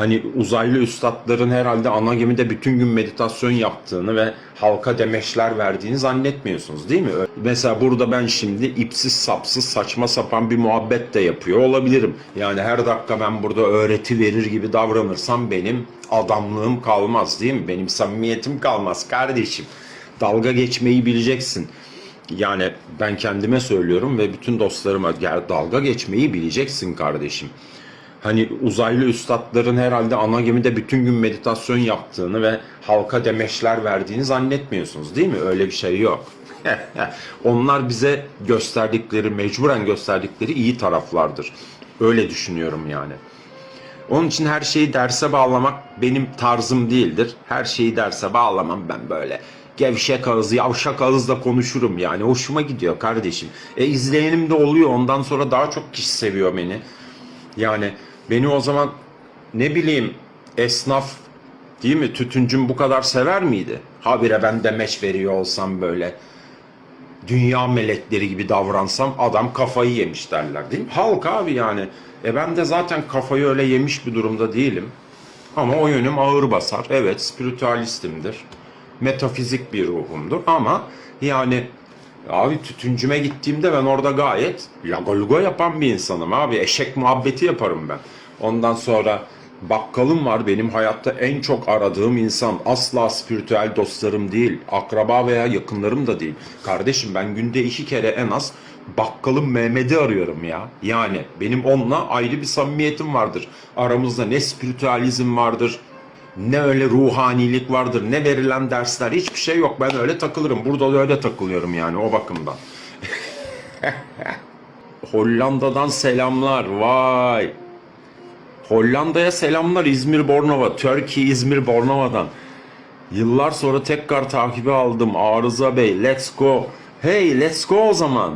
Hani uzaylı üstadların herhalde ana gemide bütün gün meditasyon yaptığını ve halka demeçler verdiğini zannetmiyorsunuz değil mi? Mesela burada ben şimdi ipsiz sapsız saçma sapan bir muhabbet de yapıyor olabilirim. Yani her dakika ben burada öğreti verir gibi davranırsam benim adamlığım kalmaz değil mi? Benim samimiyetim kalmaz kardeşim. Dalga geçmeyi bileceksin. Yani ben kendime söylüyorum ve bütün dostlarıma "Ya dalga geçmeyi bileceksin kardeşim. Hani uzaylı üstadların herhalde ana gemide bütün gün meditasyon yaptığını ve halka demeçler verdiğini zannetmiyorsunuz değil mi? Öyle bir şey yok. Onlar bize gösterdikleri, mecburen gösterdikleri iyi taraflardır. Öyle düşünüyorum yani. Onun için her şeyi derse bağlamak benim tarzım değildir. Her şeyi derse bağlamam ben böyle. Gevşek ağız, yavşak ağızla konuşurum yani. Hoşuma gidiyor kardeşim. E izleyenim de oluyor. Ondan sonra daha çok kişi seviyor beni. Yani beni o zaman ne bileyim esnaf değil mi tütüncüm bu kadar sever miydi? Habire ben demeç veriyor olsam böyle dünya melekleri gibi davransam adam kafayı yemiş derler değil mi? Halk abi yani. E ben de zaten kafayı öyle yemiş bir durumda değilim. Ama o yönüm ağır basar. Evet spiritüalistimdir. Metafizik bir ruhumdur ama yani abi tütüncüme gittiğimde ben orada gayet lagolugo yapan bir insanım abi. Eşek muhabbeti yaparım ben. Ondan sonra bakkalım var benim hayatta en çok aradığım insan. Asla spiritüel dostlarım değil. Akraba veya yakınlarım da değil. Kardeşim ben günde iki kere en az bakkalım Mehmet'i arıyorum ya. Yani benim onunla ayrı bir samimiyetim vardır. Aramızda ne spiritüalizm vardır, ne öyle ruhanilik vardır, ne verilen dersler hiçbir şey yok. Ben öyle takılırım. Burada da öyle takılıyorum yani o bakımdan. Hollanda'dan selamlar. Vay. Hollanda'ya selamlar İzmir Bornova. Turkey İzmir Bornova'dan. Yıllar sonra tekrar takibi aldım. Arıza Bey let's go. Hey let's go o zaman.